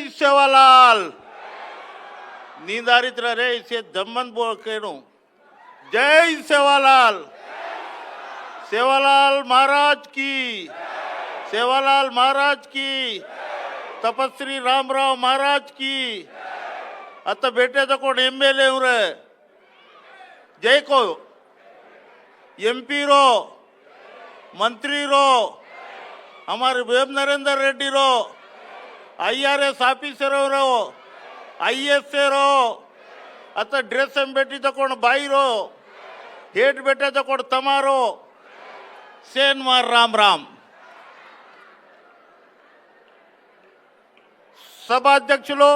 सेवालाल नींदारित रहे इसे दमन बोल के नु जय सेवालाल सेवालाल महाराज की। सेवालाल महाराज की। तपस्वी रामराव महाराज की। आता बेटे तो कौन एम एल ए रे। जय को। एमपी रो। मंत्री रो। हमारे वेब नरेंद्र रेड्डी रो। ಐ ಆರ್ ಎಸ್ ಆಫೀಸರ್ ಅವರು ಐ ಎಸ್ ಎರೋ ಅಥವಾ ಡ್ರೆಸ್ ಬೆಟ್ಟಿ ತಕೊಂಡು ಬಾಯಿರೋ ಹೇಟ್ ಬೆಟ್ಟ ತಕೊಂಡು ತಮಾರೋ ಸೇನ್ ಮಾರ್ ರಾಮ್ రామ్ సభాధ్యక్షులు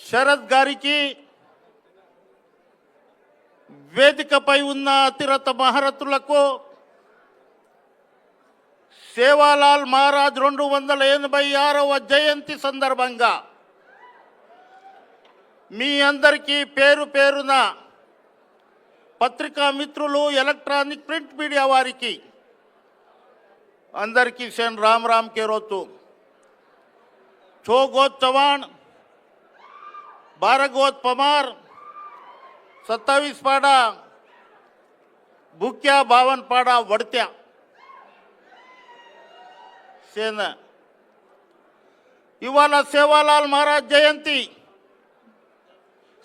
శరత్ గారికి వేదికపై ఉన్న అతిరత మహారథులకు సేవాలాల్ మహారాజ్ రెండు వందల ఎనభై ఆరవ జయంతి సందర్భంగా మీ అందరికీ పేరు పేరున పత్రికా మిత్రులు ఎలక్ట్రానిక్ ప్రింట్ మీడియా వారికి అందరికీ శన్ రామ్ రామ్ కేరోతు છોગોત ચવાણ બારગોત પમાર સત્તાવીસ પાડા ભૂક્યા બાવન પાડા વડત્યા సేన. ఇవాళ సేవాలాల్ మహారాజ్ జయంతి.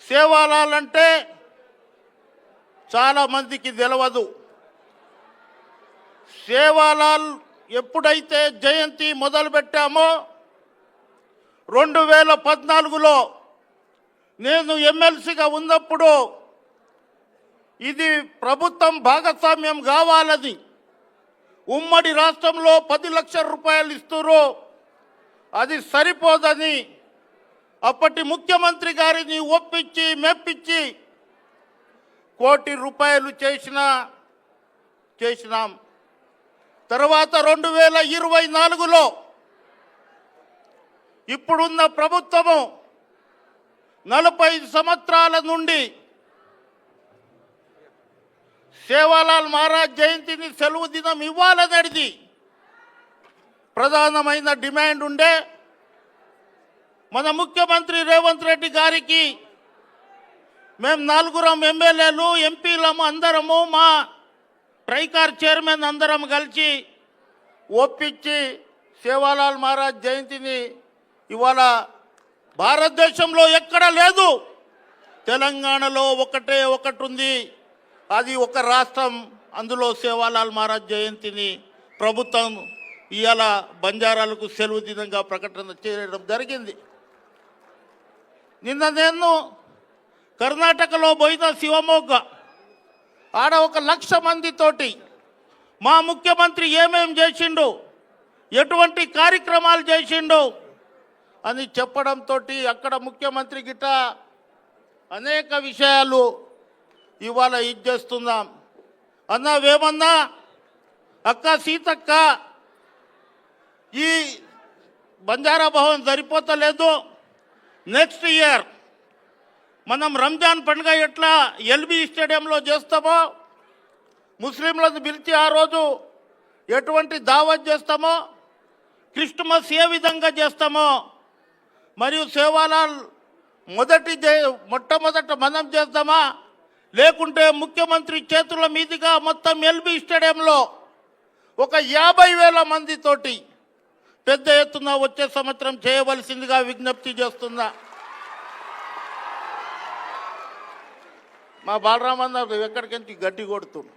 సేవాలాల్ అంటే చాలా మందికి తెలియదు సేవాలాల్ ఎప్పుడైతే జయంతి మొదలుపెట్టామో రెండు వేల పద్నాలుగులో నేను ఎమ్మెల్సీగా ఉన్నప్పుడు ఇది ప్రభుత్వం భాగస్వామ్యం కావాలని ఉమ్మడి రాష్ట్రంలో పది లక్షల రూపాయలు ఇస్తున్నారు అది సరిపోదని అప్పటి ముఖ్యమంత్రి గారిని ఒప్పించి మెప్పించి కోటి రూపాయలు చేసిన చేసినాం. తర్వాత రెండు వేల ఇరవై నాలుగులో ఇప్పుడున్న ప్రభుత్వము నలభై సంవత్సరాల నుండి సేవాలాల్ మహారాజ్ జయంతిని సెలవు దినం ఇవ్వాలనేది ప్రధానమైన డిమాండ్ ఉండే మన ముఖ్యమంత్రి రేవంత్ రెడ్డి గారికి మేము నలుగురం ఎమ్మెల్యేలు ఎంపీలము అందరము మా ట్రైకార్ చైర్మన్ అందరం కలిసి ఒప్పించి సేవాలాల్ మహారాజ్ జయంతిని ఇవాళ భారతదేశంలో ఎక్కడ లేదు. తెలంగాణలో ఒకటే ఒకటి ఉంది అది ఒక రాష్ట్రం. అందులో సేవాలాల్ మహారాజ్ జయంతిని ప్రభుత్వం ఇవాళ బంజారాలకు సెలవు దినంగా ప్రకటన చేయడం జరిగింది. నిన్న నేను కర్ణాటకలో పోయిన శివమొగ్గ. ఆడ ఒక లక్ష మందితోటి మా ముఖ్యమంత్రి ఏమేం చేసిండు ఎటువంటి కార్యక్రమాలు చేసిండు అని చెప్పడంతో అక్కడ ముఖ్యమంత్రి గిట అనేక విషయాలు ఇవాళ ఇది చేస్తున్నాం. అన్నా వేమన్నా అక్క సీతక్క ఈ బంజారా భవన్ సరిపోతలేదు. నెక్స్ట్ ఇయర్ మనం రంజాన్ పండుగ ఎట్లా ఎల్బీ స్టేడియంలో చేస్తామో ముస్లింలను పిలిచి ఆ రోజు ఎటువంటి దావత్ చేస్తామో క్రిస్టమస్ ఏ విధంగా చేస్తామో మరియు సేవాలాల్ మొదటి మొట్టమొదట మనం చేస్తామా? లేకుంటే ముఖ్యమంత్రి చేతుల మీదుగా మొత్తం ఎల్బీ స్టేడియంలో ఒక యాభై వేల మందితోటి పెద్ద ఎత్తున వచ్చే సంవత్సరం చేయవలసిందిగా విజ్ఞప్తి చేస్తున్నా. మా బాలరామన్న ఎక్కడికెంచి గడ్డి కొడుతుంది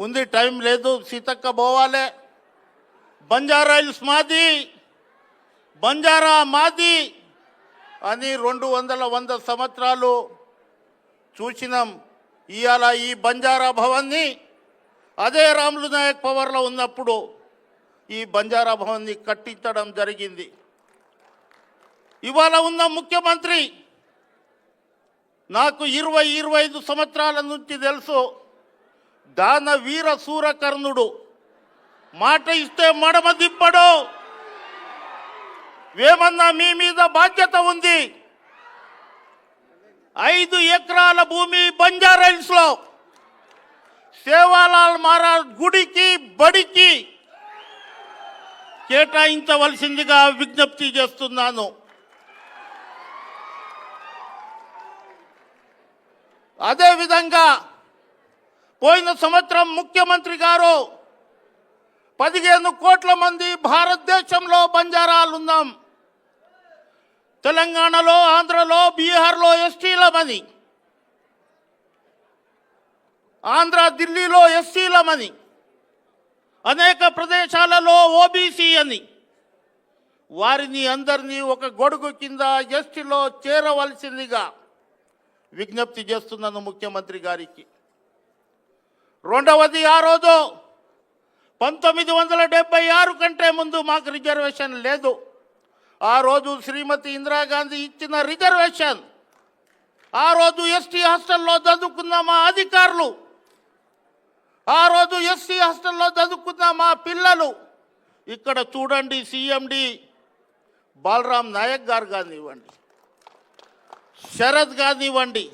ఉంది టైం లేదు సీతక్క పోవాలే. బంజారా హిల్స్ మాది బంజారా మాది అని రెండు వందల వంద సంవత్సరాలు చూసినాం ఇవాళ ఈ బంజారా భవన్ని అదే రాములు నాయక్ పవర్లో ఉన్నప్పుడు ఈ బంజారా భవన్ని కట్టించడం జరిగింది. ఇవాళ ఉన్న ముఖ్యమంత్రి నాకు ఇరవై ఇరవై ఐదు సంవత్సరాల నుంచి తెలుసు దాన వీర సూరకర్ణుడు. మాట ఇస్తే మడమ దిప్పడు వేమన్నా మీ మీద బాధ్యత ఉంది. ఐదు ఎకరాల భూమి బంజారాయిల్స్లో సేవాలాల్ మహారాజ్ గుడికి బడికి కేటాయించవలసిందిగా విజ్ఞప్తి చేస్తున్నాను. అదేవిధంగా పోయిన సంవత్సరం ముఖ్యమంత్రి గారు పదిహేను కోట్ల మంది భారతదేశంలో బంజారాలున్నాం. తెలంగాణలో ఆంధ్రలో బీహార్లో ఎస్టీలమని ఆంధ్ర ఢిల్లీలో ఎస్సీలమని అనేక ప్రదేశాలలో ఓబీసీ అని. వారిని అందరినీ ఒక గొడుగు కింద ఎస్టీలో చేరవలసిందిగా విజ్ఞప్తి చేస్తున్నాను ముఖ్యమంత్రి గారికి. రెండవది ఆ రోజు పంతొమ్మిది వందల డెబ్బై ఆరు కంటే ముందు మాకు రిజర్వేషన్ లేదు. ఆ రోజు శ్రీమతి ఇందిరాగాంధీ ఇచ్చిన రిజర్వేషన్. ఆ రోజు ఎస్టీ హాస్టల్లో చదువుకున్న మా అధికారులు. ఆ రోజు ఎస్సీ హాస్టల్లో చదువుకున్న మా పిల్లలు. ఇక్కడ చూడండి సిఎండి బాలరాం నాయక్ గారు కానివ్వండి శరత్ కానివ్వండి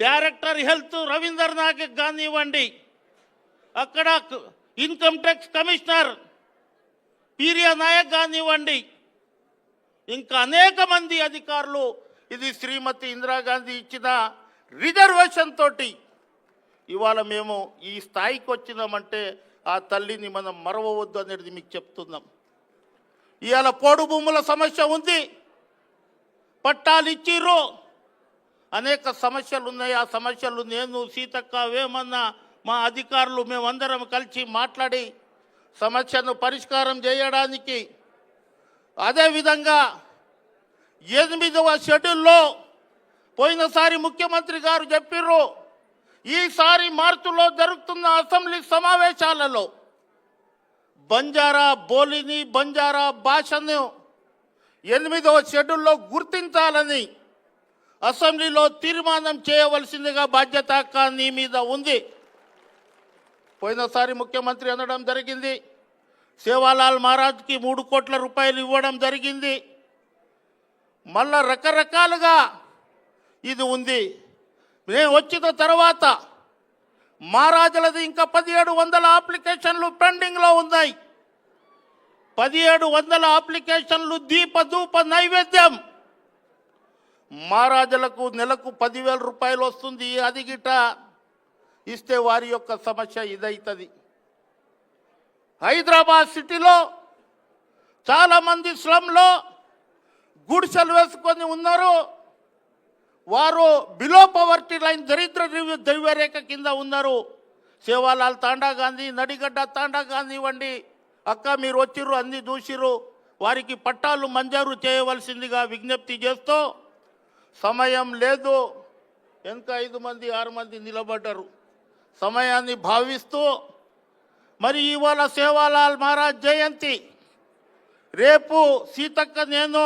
డైరెక్టర్ హెల్త్ రవీందర్ నాయక్ కానివ్వండి అక్కడ ఇన్కమ్ ట్యాక్స్ కమిషనర్ పీరియా నాయక్ కానివ్వండి. ఇంకా అనేక మంది అధికారులు ఇది శ్రీమతి ఇందిరాగాంధీ ఇచ్చిన రిజర్వేషన్ తోటి ఇవాళ మేము ఈ స్థాయికి వచ్చినామంటే ఆ తల్లిని మనం మరవవద్దు అనేది మీకు చెప్తున్నాం. ఇవాళ పోడు భూముల సమస్య ఉంది. పట్టాలు ఇచ్చిర్రు. అనేక సమస్యలు ఉన్నాయి. ఆ సమస్యలు నేను సీతక్క వేమన్న మా అధికారులు మేమందరం కలిసి మాట్లాడి సమస్యను పరిష్కారం చేయడానికి అదేవిధంగా ఎనిమిదవ షెడ్యూల్లో పోయినసారి ముఖ్యమంత్రి గారు చెప్పిర్రు ఈసారి మార్చిలో జరుగుతున్న అసెంబ్లీ సమావేశాలలో బంజారా బోలిని బంజారా భాషను ఎనిమిదవ షెడ్యూల్లో గుర్తించాలని అసెంబ్లీలో తీర్మానం చేయవలసిందిగా బాధ్యత నీ మీద ఉంది. పోయినసారి ముఖ్యమంత్రి అనడం జరిగింది. సేవాలాల్ మహారాజ్కి మూడు కోట్ల రూపాయలు ఇవ్వడం జరిగింది. మళ్ళా రకరకాలుగా ఇది ఉంది. నేను వచ్చిన తర్వాత మహారాజులది ఇంకా పదిహేడు వందల అప్లికేషన్లు పెండింగ్లో ఉన్నాయి. పదిహేడు వందల అప్లికేషన్లు దీప దూప నైవేద్యం. మహారాజులకు నెలకు పదివేల రూపాయలు వస్తుంది. అది గిట ఇస్తే వారి యొక్క సమస్య ఇదవుతుంది హైదరాబాద్ సిటీలో చాలామంది స్లంలో గుడిసెలు వేసుకొని ఉన్నారు. వారు బిలో పవర్టీ లైన్ దరిద్ర ద్రవ్య ద్రవ్యరేఖ కింద ఉన్నారు. సేవాలాల్ తాండా గాంధీ నడిగడ్డ తాండా గాంధీ ఇవ్వండి అక్క మీరు వచ్చిర్రు అన్ని చూసిర్రు వారికి పట్టాలు మంజూరు చేయవలసిందిగా విజ్ఞప్తి చేస్తూ సమయం లేదు. వెనక ఐదు మంది ఆరు మంది నిలబడ్డారు. సమయాన్ని భావిస్తూ మరి ఇవాళ సేవాలాల్ మహారాజ్ జయంతి. రేపు సీతక్క నేను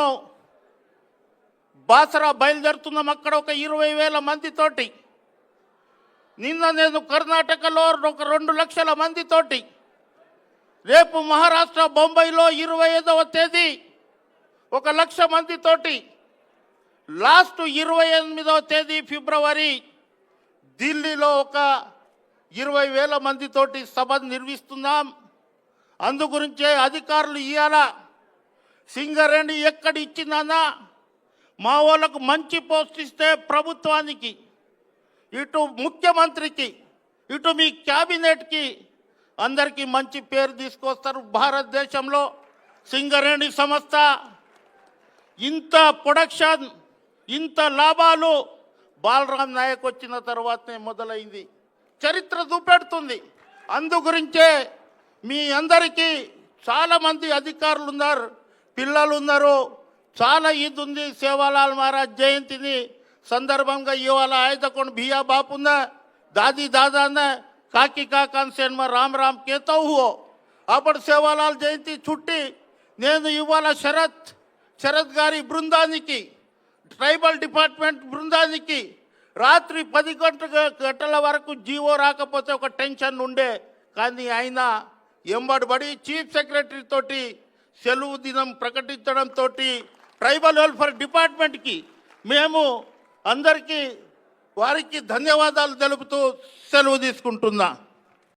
బాసరా బయలుదేరుతున్నాం అక్కడ ఒక ఇరవై వేల మందితోటి. నిన్న నేను కర్ణాటకలో ఒక రెండు లక్షల మందితోటి. రేపు మహారాష్ట్ర బొంబాయిలో ఇరవై ఐదవ తేదీ ఒక లక్ష మందితోటి. లాస్ట్ ఇరవై ఎనిమిదవ తేదీ ఫిబ్రవరి ఢిల్లీలో ఒక ఇరవై వేల మందితోటి సభ నిర్మిస్తున్నాం అందు గురించే అధికారులు ఇవ్వాల సింగరేణి ఎక్కడ ఇచ్చిందన్నా? మా వాళ్ళకు మంచి పోస్ట్ ఇస్తే ప్రభుత్వానికి ఇటు ముఖ్యమంత్రికి ఇటు మీ క్యాబినెట్కి అందరికీ మంచి పేరు తీసుకొస్తారు భారతదేశంలో సింగరేణి సంస్థ. ఇంత ప్రొడక్షన్ ఇంత లాభాలు బాలరాం నాయక్ వచ్చిన తర్వాతనే మొదలైంది. చరిత్ర చూపెడుతుంది. అందు గురించే మీ అందరికీ చాలామంది అధికారులు ఉన్నారు పిల్లలు ఉన్నారు చాలా ఇది ఉంది సేవాలాల్ మహారాజ్ జయంతిని. సందర్భంగా ఇవాళ ఆయతకొండ బియా బాపున్న దాది దాదాన కాకి కాకాన్సేన్మ రామ్ రామ్ కేతో అప్పుడు సేవాలాల్ జయంతి చుట్టి నేను ఇవాళ శరత్ శరత్ గారి బృందానికి ట్రైబల్ డిపార్ట్మెంట్ బృందానికి రాత్రి పది గంటల గంటల వరకు జీవో రాకపోతే ఒక టెన్షన్ ఉండే. కానీ ఆయన ఎంబడిబడి చీఫ్ సెక్రటరీ తోటి సెలవు దినం ప్రకటించడంతో ట్రైబల్ వెల్ఫేర్ డిపార్ట్మెంట్కి మేము అందరికీ వారికి ధన్యవాదాలు తెలుపుతూ సెలవు తీసుకుంటున్నాం.